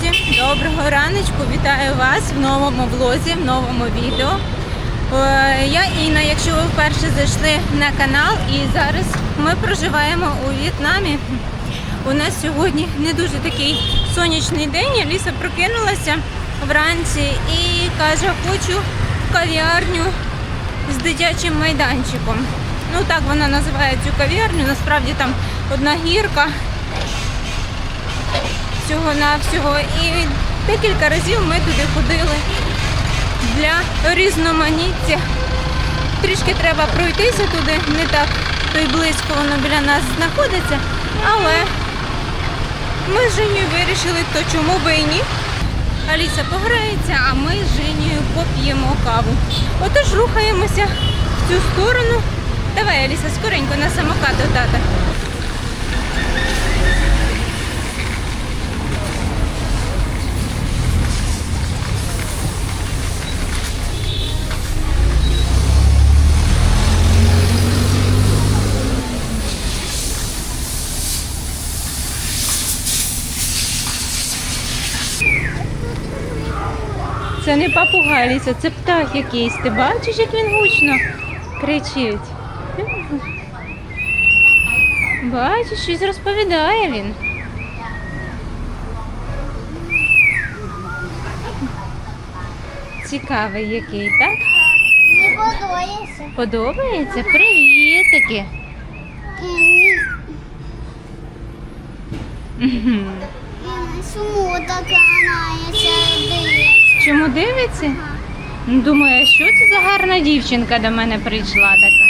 Друзі! Доброго раночку! Вітаю вас в новому влозі, в новому відео. Е, Я Інна, якщо ви вперше зайшли на канал, і зараз ми проживаємо у В'єтнамі. У нас сьогодні не дуже такий сонячний день. Ліса прокинулася вранці і каже, хочу в кав'ярню з дитячим майданчиком. Ну так вона називає цю кав'ярню. Насправді там одна гірка всього навсього І декілька разів ми туди ходили для різноманіття. Трішки треба пройтися туди, не так то й близько воно біля нас знаходиться, але ми з Женєю вирішили, то чому би і ні. Аліса пограється, а ми з Женєю поп'ємо каву. Отож рухаємося в цю сторону. Давай, Аліса, скоренько на самокат до тата. Це не папуга, Аліса, це птах якийсь. Ти бачиш, як він гучно кричить? Бачиш, щось розповідає він. Цікавий який, так? Не подобається. Подобається? Привітики. Мгм. Така нається дивиться? Чому дивиться? Ну, Думаю, що це за гарна дівчинка до мене прийшла така?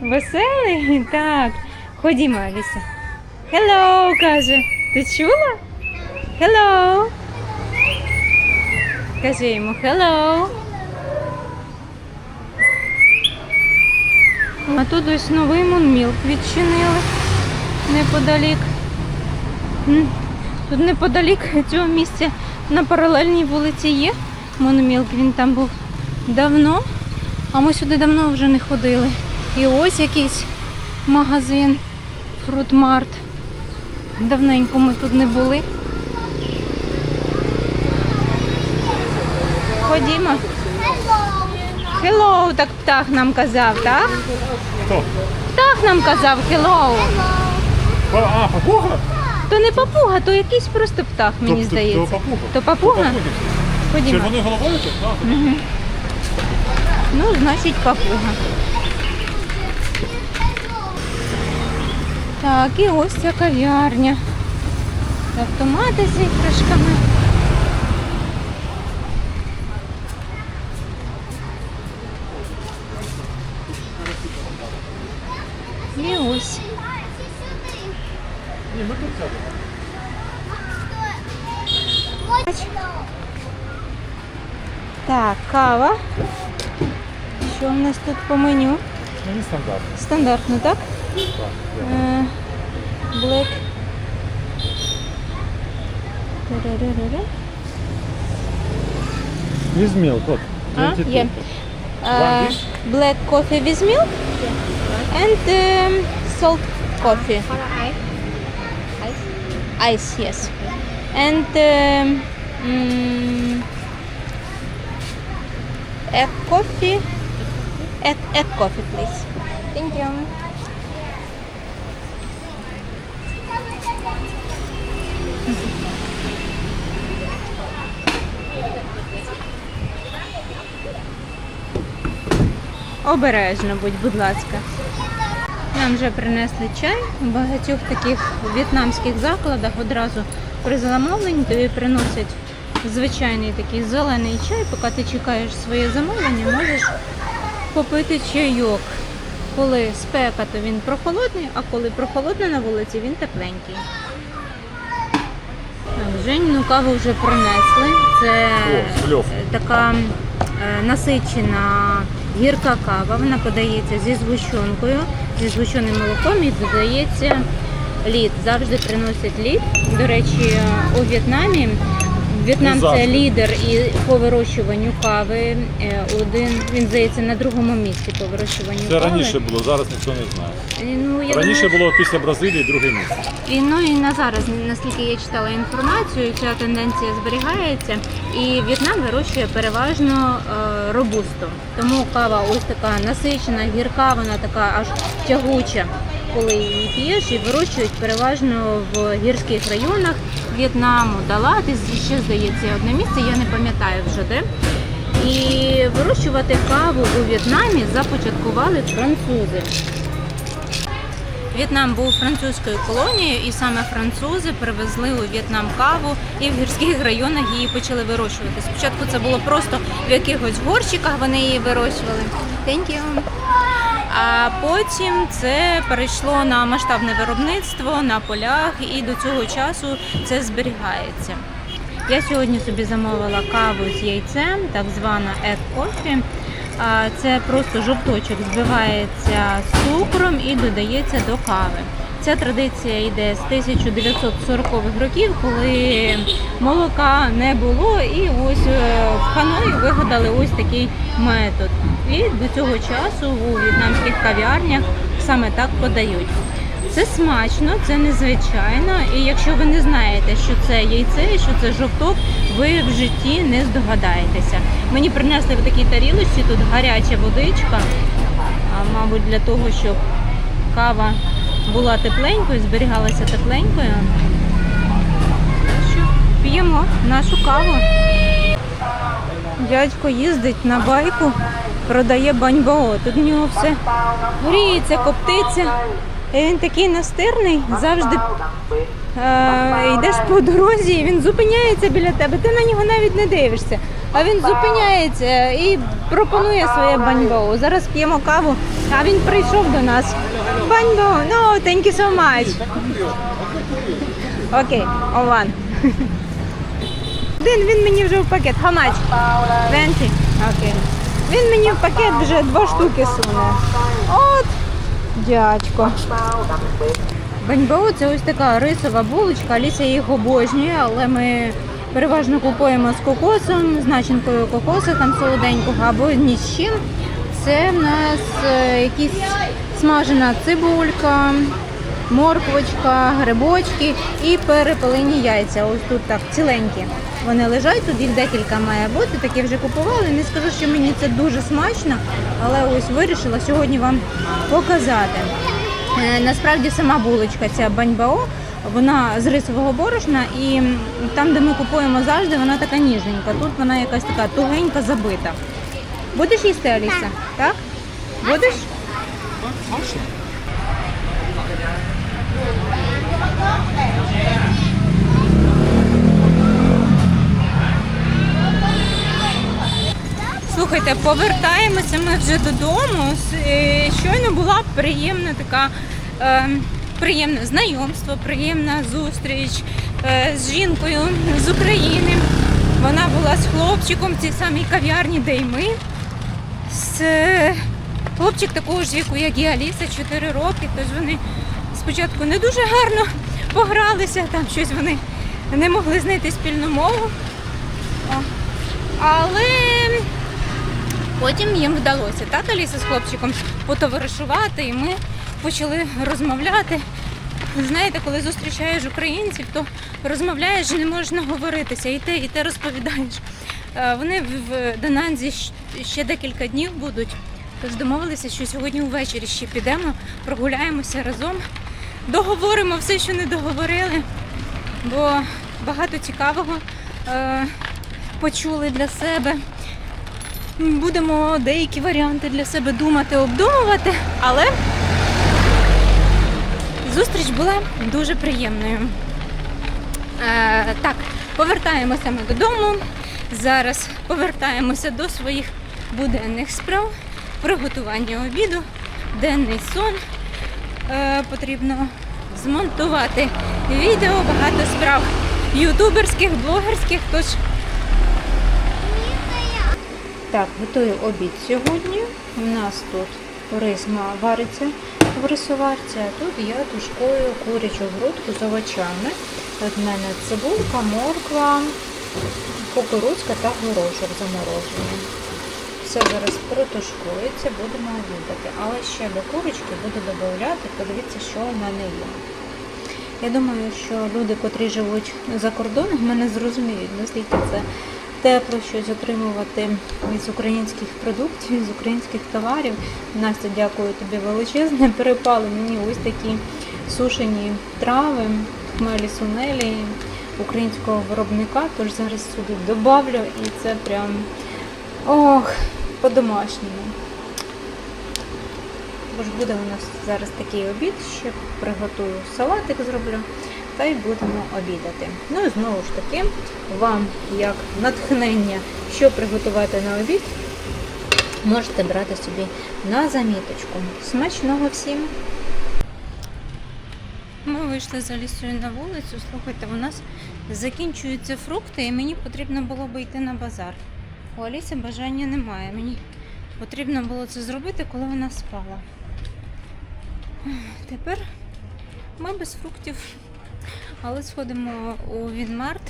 Веселий? Так. Ходімо, Аліса. Hello, каже. Ти чула? Hello. Каже йому hello. А тут ось новий мунмілк відчинили неподалік. Тут неподалік цього місця на паралельній вулиці є мономілк. Він там був давно, а ми сюди давно вже не ходили. І ось якийсь магазин Фрутмарт. Давненько ми тут не були. Ходімо. Hello, так птах нам казав, так? Хто? Птах нам казав hello. А, а, папуга? То не папуга, то якийсь просто птах, мені То- то- здається. То папуга. То папуга? папуги. Ходімо. Червоною головою? то? А, Ну, значить, папуга. Так, і ось ця кав'ярня. Автомати з іграшками. Кава. Що в нас тут по меню? Мені стандарт. Стандартно, так? Так, Black. Тарарарара. With milk, от. А, 22. є. Е, Black coffee with milk and um, salt coffee. Ice, yes. And um, mm, egg coffee. Egg, egg coffee, please. Thank you. Обережно будь, будь ласка. Нам вже принесли чай. У багатьох таких в'єтнамських закладах одразу при замовленні тобі приносять звичайний такий зелений чай. Поки ти чекаєш своє замовлення, можеш попити чайок. Коли спека, то він прохолодний, а коли прохолодно на вулиці, він тепленький. Женіну каву вже принесли. Це О, е, така е, насичена гірка кава. Вона подається зі згущенкою, зі згущеним молоком і додається лід. Завжди приносять лід. До речі, у В'єтнамі В'єтнам це лідер і по вирощуванню кави. Е, Один він здається на другому місці по вирощуванню Це кави. раніше було, зараз ніхто не знає. Е, Ну, я Раніше думаю, було після Бразилії друге місце. І, ну і на зараз, наскільки я читала інформацію, ця тенденція зберігається. І В'єтнам вирощує переважно е, робусту. Тому кава ось така насичена, гірка, вона така аж тягуча, коли її п'єш, і вирощують переважно в гірських районах В'єтнаму, Далат, і ще здається одне місце, я не пам'ятаю вже де. І вирощувати каву у В'єтнамі започаткували французи. В'єтнам був французькою колонією, і саме французи привезли у В'єтнам каву і в гірських районах її почали вирощувати. Спочатку це було просто в якихось горщиках вони її вирощували. Thank you. А потім це перейшло на масштабне виробництво на полях, і до цього часу це зберігається. Я сьогодні собі замовила каву з яйцем, так звана egg coffee. Це просто жовточок збивається з цукром і додається до кави. Ця традиція йде з 1940-х років, коли молока не було, і ось е, в Ханої вигадали ось такий метод. І до цього часу у в'єтнамських кав'ярнях саме так подають. Це смачно, це незвичайно. І якщо ви не знаєте, що це яйце що це жовток, ви в житті не здогадаєтеся. Мені принесли в такій тарілочці тут гаряча водичка, мабуть, для того, щоб кава була тепленькою, зберігалася тепленькою. П'ємо нашу каву. Дядько їздить на байку, продає баньбао. Тут в нього все гріється, коптиться. І він такий настирний, завжди е, йдеш по дорозі, і він зупиняється біля тебе. Ти на нього навіть не дивишся. А він зупиняється і пропонує своє баньбоу. Зараз п'ємо каву, а він прийшов до нас. Баньбоу, no, thank you so much. Окей, ован. Один він мені вже в пакет. How much? 20. Окей. Він мені в пакет вже два штуки суне. От, дядько. Баньбао це ось така рисова булочка. Аліса їх обожнює, але ми переважно купуємо з кокосом, з начинкою кокосу, там солоденького або ні з чим. Це в нас е, якісь смажена цибулька, морквочка, грибочки і перепелені яйця. Ось тут так ціленькі. Вони лежать, тут їх декілька має бути, такі вже купували. Не скажу, що мені це дуже смачно, але ось вирішила сьогодні вам показати. Е, Насправді сама булочка ця баньбао, вона з рисового борошна, і там, де ми купуємо завжди, вона така ніжненька. Тут вона якась така тугенька, забита. Будеш їсти, Аліса? Так? Будеш? Слухайте, повертаємося ми вже додому. Е, Щойно була приємна така е, приємне знайомство, приємна зустріч е, з жінкою з України. Вона була з хлопчиком в цій самій кав'ярні, де й ми. З, е, хлопчик такого ж віку, як і Аліса, 4 роки. Тож вони спочатку не дуже гарно погралися, там щось вони не могли знайти спільну мову. Але Потім їм вдалося так, Аліса з хлопчиком потоваришувати, і ми почали розмовляти. Знаєте, коли зустрічаєш українців, то розмовляєш і не можеш наговоритися, і те, і те розповідаєш. Е, Вони в- щ- ще декілька днів будуть. Тож домовилися, що сьогодні увечері ще підемо, прогуляємося разом, договоримо все, що не договорили, бо багато цікавого е, почули для себе. Будемо деякі варіанти для себе думати, обдумувати, але зустріч була дуже приємною. Е, так, повертаємося ми додому. Зараз повертаємося до своїх буденних справ, приготування обіду, денний сон. Е, потрібно змонтувати відео, багато справ ютуберських, блогерських. Тож так, готую обід сьогодні. У нас тут рис ма- вариться в рисоварці, а тут я тушкую курячу грудку з овочами. От в мене цибулька, морква, кукурудзка та горошок заморожені. Все зараз протушкується, будемо обідати. Але ще до курочки буду додати, подивіться, що у мене є. Я думаю, що люди, котрі живуть за кордоном, мене зрозуміють, наскільки це тепло щось отримувати із українських продуктів, з українських товарів. Настя, дякую тобі величезне. Перепали мені ось такі сушені трави, хмелі сунелі українського виробника. Тож зараз сюди добавлю і це прям ох, по-домашньому. Бо ж буде у нас зараз такий обід, ще приготую салатик зроблю та й будемо обідати. Ну і знову ж таки, вам як натхнення, що приготувати на обід, можете брати собі на заміточку. Смачного всім! Ми вийшли за лісою на вулицю. Слухайте, у нас закінчуються фрукти, і мені потрібно було би йти на базар. У Аліси бажання немає. Мені потрібно було це зробити, коли вона спала. Тепер ми без фруктів. Але сходимо у Вінмарт.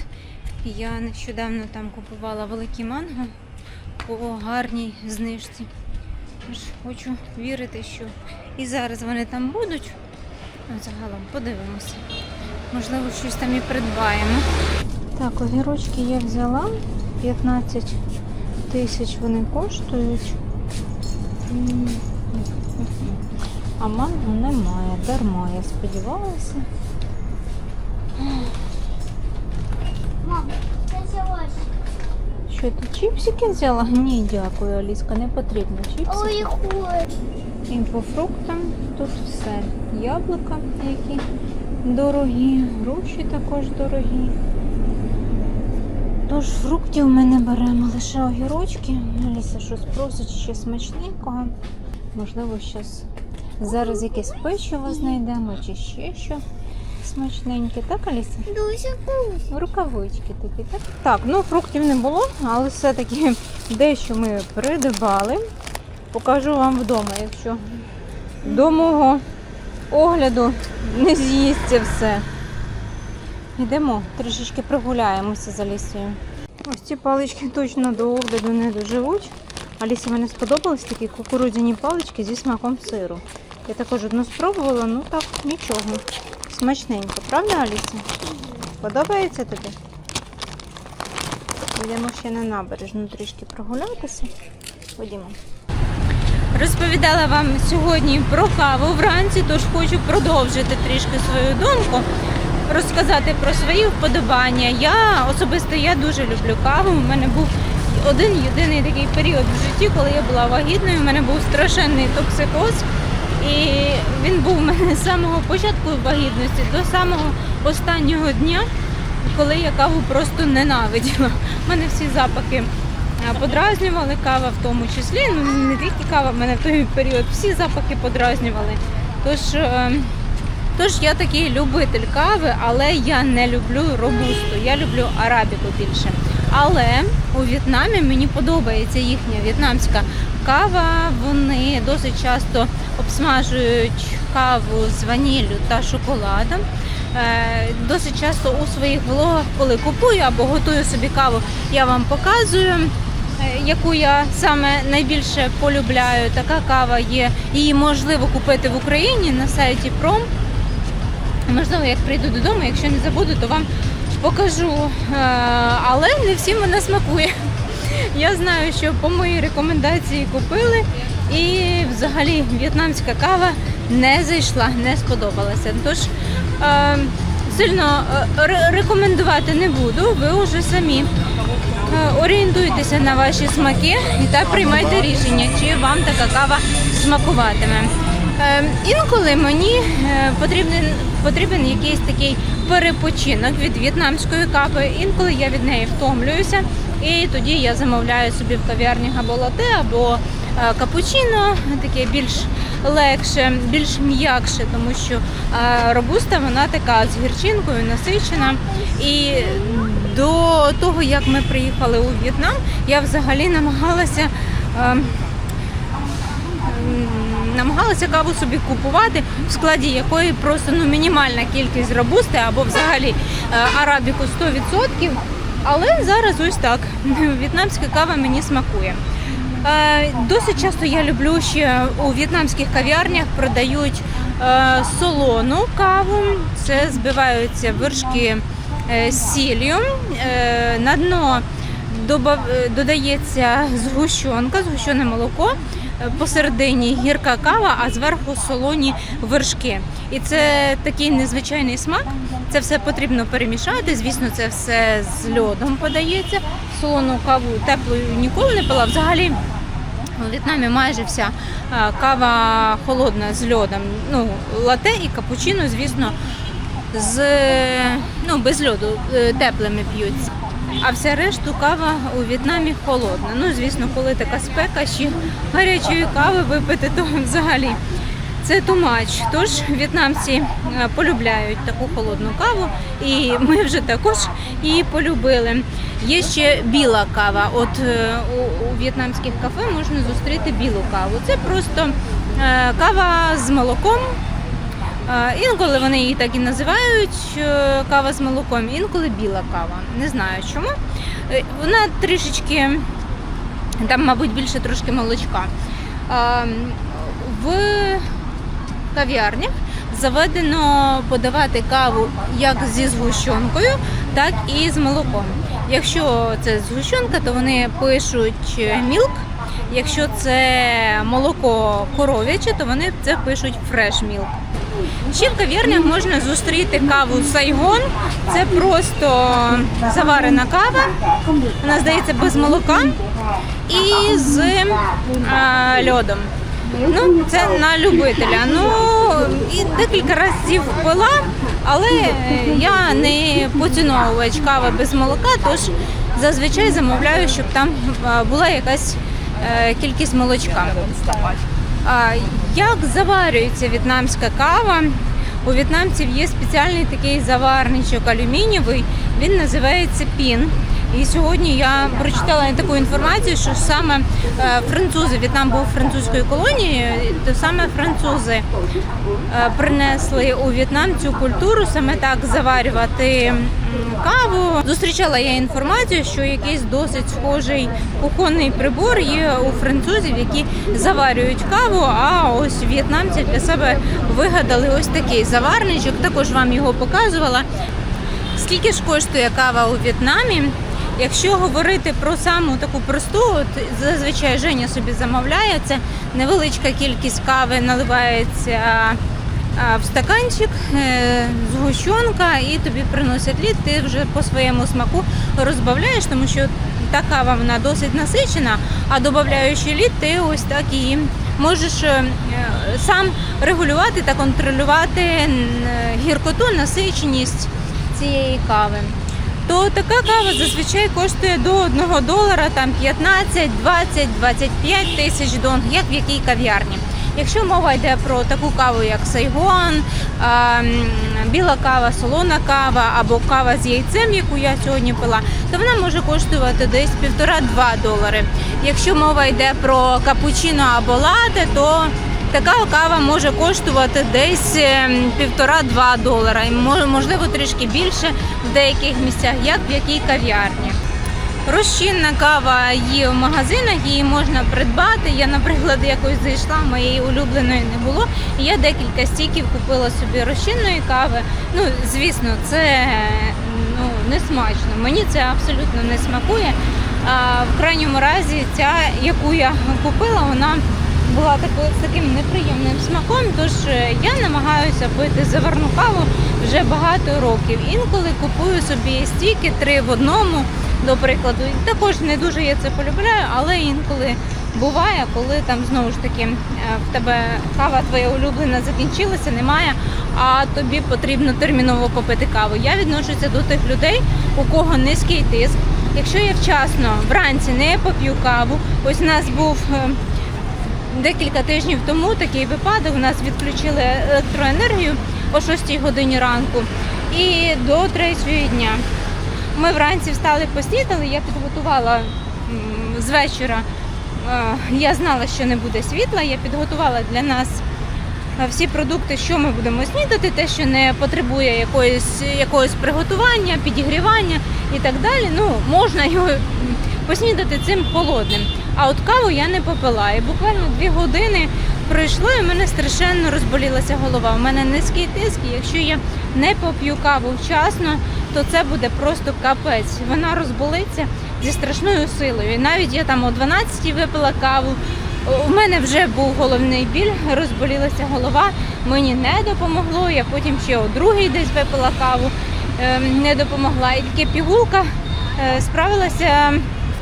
Я нещодавно там купувала великі манго по гарній знижці. Тож хочу вірити, що і зараз вони там будуть. Загалом подивимося. Можливо, щось там і придбаємо. Так, огірочки я взяла. 15 тисяч вони коштують. А манго немає. Дарма, я сподівалася. Що ти чіпсики взяла? Ні, дякую, Аліска, не потрібно чіпсики. І по фруктам тут все. Яблука, які дорогі, груші також дорогі. Тож фруктів ми не беремо лише огірочки. Аліса щось просить ще смачненького. Можливо, щось зараз якесь печиво знайдемо чи ще що смачненьке. Так, Аліса? Дуже вкусно. Рукавички такі, так? Так, ну фруктів не було, але все-таки дещо ми придбали. Покажу вам вдома, якщо до мого огляду не з'їсться все. Йдемо, трішечки прогуляємося за лісою. Ось ці палички точно до огляду не доживуть. Алісі мені сподобались такі кукурудзяні палички зі смаком сиру. Я також одну спробувала, ну так, нічого. Смачненько, правда, Аліса? Подобається тобі? Йдемо ще на набережну трішки прогулятися. Ходімо. Розповідала вам сьогодні про каву вранці, тож хочу продовжити трішки свою думку, розказати про свої вподобання. Я особисто я дуже люблю каву. У мене був один єдиний такий період в житті, коли я була вагітною. У мене був страшенний токсикоз. І він був у мене з самого початку вагітності до самого останнього дня, коли я каву просто ненавиділа. У мене всі запахи подразнювали, кава в тому числі. Ну не тільки кава, в мене в той період всі запахи подразнювали. Тож, е, тож я такий любитель кави, але я не люблю робусту. Я люблю арабіку більше. Але у В'єтнамі мені подобається їхня в'єтнамська кава. Вони досить часто обсмажують каву з ваніллю та шоколадом. Е, Досить часто у своїх влогах, коли купую або готую собі каву, я вам показую, е, яку я саме найбільше полюбляю. Така кава є. Її можливо купити в Україні на сайті Пром. Можливо, як прийду додому, якщо не забуду, то вам покажу. Е, Але не всім вона смакує. Я знаю, що по моїй рекомендації купили, і взагалі в'єтнамська кава не зайшла, не сподобалася. Тож е, сильно е, рекомендувати не буду. Ви вже самі е, орієнтуйтеся на ваші смаки та приймайте рішення, чи вам така кава смакуватиме. Е, Інколи мені потрібен, потрібен якийсь такий перепочинок від в'єтнамської кави. Інколи я від неї втомлююся, і тоді я замовляю собі в кав'ярні або лате, або е, капучино, таке більш легше, більш м'якше, тому що е, робуста вона така з гірчинкою, насичена. І до того, як ми приїхали у В'єтнам, я взагалі намагалася. е, намагалася каву собі купувати, в складі якої просто ну, мінімальна кількість робусти або взагалі е, арабіку 100%. Але зараз ось так. В'єтнамська кава мені смакує. Е, Досить часто я люблю ще у в'єтнамських кав'ярнях продають е, солону каву. Це збиваються вершки е, з сіллю. На дно додається згущенка, згущене молоко. Посередині гірка кава, а зверху солоні вершки. І це такий незвичайний смак. Це все потрібно перемішати. Звісно, це все з льодом подається. Солону каву теплою ніколи не пила. Взагалі у В'єтнамі майже вся кава холодна з льодом. Ну, лате і капучино, звісно, з ну, без льоду е, теплими п'ються. А вся решту кава у В'єтнамі холодна. Ну, звісно, коли така спека, ще гарячої кави випити, то взагалі це тумач. Тож в'єтнамці е, полюбляють таку холодну каву, і ми вже також її полюбили. Є ще біла кава. От е, у, в'єтнамських кафе можна зустріти білу каву. Це просто е, кава з молоком. Інколи вони її так і називають кава з молоком, інколи біла кава. Не знаю чому. Вона трішечки, там, мабуть, більше трошки молочка. Е, В кав'ярнях заведено подавати каву як зі згущенкою, так і з молоком. Якщо це згущенка, то вони пишуть мілк. Якщо це молоко коров'яче, то вони це пишуть фреш мілк. Ще в кав'ярнях можна зустріти каву Сайгон. Це просто заварена кава. Вона здається без молока і з а, льодом. Ну, це на любителя. Ну і декілька разів пила, але я не поціновувач кави без молока, тож зазвичай замовляю, щоб там була якась е, кількість молочка. Як заварюється в'єтнамська кава? У в'єтнамців є спеціальний такий заварничок алюмінієвий, він називається пін. І сьогодні я прочитала таку інформацію, що саме е, французи, В'єтнам був французькою колонією, то саме французи е, принесли у В'єтнам цю культуру саме так заварювати каву. Зустрічала я інформацію, що якийсь досить схожий кухонний прибор є у французів, які заварюють каву. А ось в'єтнамці для себе вигадали ось такий заварничок. Також вам його показувала. Скільки ж коштує кава у В'єтнамі? Якщо говорити про саму таку просту, от зазвичай Женя собі замовляє, це невеличка кількість кави наливається в стаканчик, е, згущенка, і тобі приносять лід, ти вже по своєму смаку розбавляєш, тому що та кава вона досить насичена, а додаючи лід, ти ось так її можеш е, сам регулювати та контролювати гіркоту, насиченість цієї кави. То така кава зазвичай коштує до 1 долара, там 15, 20, 25 тисяч дон, як в якій кав'ярні. Якщо мова йде про таку каву, як Сайгон, біла кава, солона кава або кава з яйцем, яку я сьогодні пила, то вона може коштувати десь 1,5-2 долари. Якщо мова йде про капучино або лате, то Така кава може коштувати десь ем, півтора-два долара, і мо- можливо трішки більше в деяких місцях, як в якій кав'ярні. Розчинна кава є в магазинах, її можна придбати. Я, наприклад, якось зайшла, моєї улюбленої не було. Я декілька стіків купила собі розчинної кави. Ну, звісно, це ну, не смачно. Мені це абсолютно не смакує. А в крайньому разі, ця, яку я купила, вона була такою з таким неприємним смаком. Тож е, я намагаюся пити заварну каву вже багато років. Інколи купую собі стіки три в одному, до прикладу. Також не дуже я це полюбляю, але інколи буває, коли там знову ж таки е, в тебе кава твоя улюблена закінчилася, немає, а тобі потрібно терміново попити каву. Я відношуся до тих людей, у кого низький тиск. Якщо я вчасно вранці не поп'ю каву, ось у нас був. Декілька тижнів тому такий випадок. У нас відключили електроенергію о 6 годині ранку і до 3 дня. Ми вранці встали, поснідали, я підготувала з вечора. е, Я знала, що не буде світла. Я підготувала для нас е, всі продукти, що ми будемо снідати, те, що не потребує якоїсь, якогось приготування, підігрівання. і так далі. Ну, можна його поснідати цим холодним. А от каву я не попила. І буквально дві години пройшло, і в мене страшенно розболілася голова. У мене низький тиск, і якщо я не поп'ю каву вчасно, то це буде просто капець. Вона розболиться зі страшною силою. І навіть я там о 12-й випила каву. У мене вже був головний біль, розболілася голова, мені не допомогло. Я потім ще о другій десь випила каву, ем, не допомогла. І тільки пігулка е, справилася,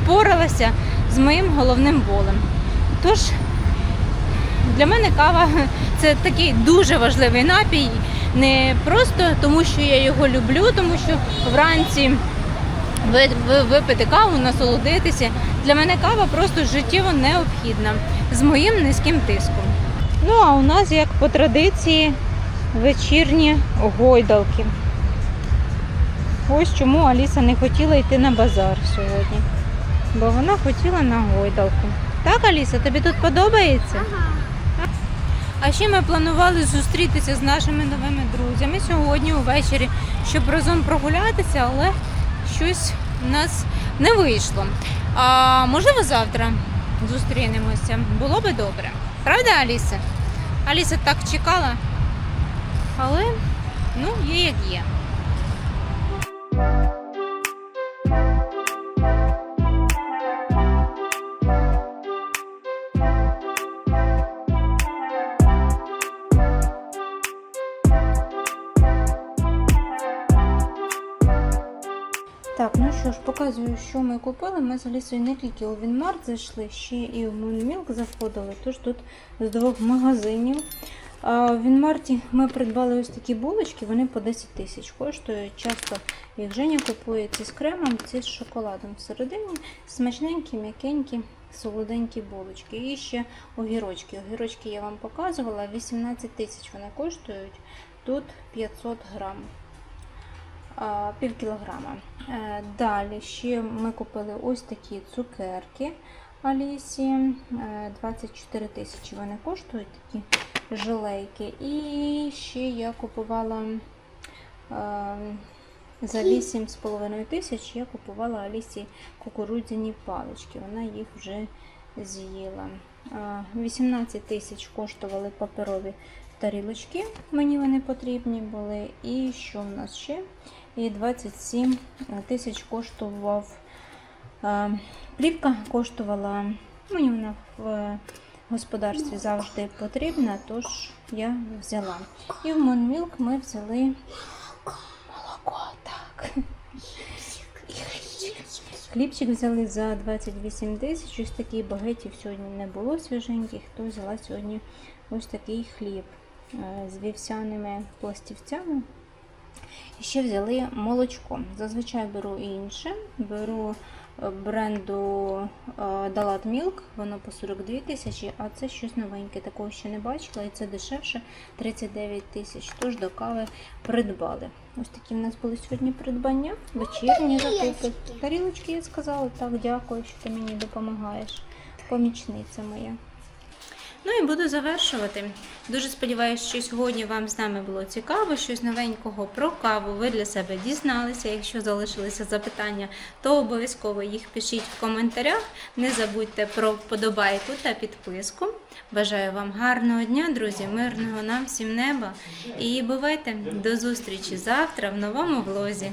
впоралася з моїм головним болем. Тож для мене кава це такий дуже важливий напій. Не просто тому, що я його люблю, тому що вранці ви- ви- випити каву, насолодитися. Для мене кава просто життєво необхідна з моїм низьким тиском. Ну а у нас, як по традиції, вечірні гойдалки. Ось чому Аліса не хотіла йти на базар сьогодні. Бо вона хотіла на гойдалку. Так, Аліса, тобі тут подобається? Ага. А ще ми планували зустрітися з нашими новими друзями сьогодні увечері, щоб разом прогулятися, але щось в нас не вийшло. А можливо, завтра зустрінемося. Було би добре. Правда, Аліса? Аліса так чекала. Але ну, є як є. Так, ну що ж, показую, що ми купили. Ми з Алісою не тільки у Вінмарт зайшли, ще і в Мунмілк заходили. Тож тут з двох магазинів. А в Вінмарті ми придбали ось такі булочки, вони по 10 тисяч коштують. Часто їх Женя купує ці з кремом, ці з шоколадом. Всередині смачненькі, м'якенькі, солоденькі булочки. І ще огірочки. Огірочки я вам показувала, 18 тисяч вони коштують. Тут 500 грам а, пів кілограма. Е, Далі ще ми купили ось такі цукерки Алісі. е, 24 тисячі вони коштують такі жилейки. І ще я купувала е, за 8,5 тисяч я купувала Алісі кукурудзяні палички. Вона їх вже з'їла. Е, 18 тисяч коштували паперові тарілочки. Мені вони потрібні були. І що в нас ще? І 27 тисяч коштував е, плівка, коштувала, мені вона в господарстві завжди потрібна, тож я взяла. І в Монмілк ми взяли молоко, так. Хлібчик. Взяли за 28 тисяч. Ось таких багетів сьогодні не було свіженьких, то взяла сьогодні ось такий хліб е, з вівсяними пластівцями. І ще взяли молочко. Зазвичай беру інше. Беру е, бренду е, Dalat Milk, воно по 42 тисячі, а це щось новеньке. Такого ще не бачила, і це дешевше 39 тисяч. Тож до кави придбали. Ось такі в нас були сьогодні придбання. Вечірні закупи. Тарілочки я сказала. Так, дякую, що ти мені допомагаєш. Помічниця моя. Ну і буду завершувати. Дуже сподіваюся, що сьогодні вам з нами було цікаво, щось новенького про каву ви для себе дізналися. Якщо залишилися запитання, то обов'язково їх пишіть в коментарях. Не забудьте про вподобайку та підписку. Бажаю вам гарного дня, друзі, мирного нам всім неба. І бувайте до зустрічі завтра в новому влозі.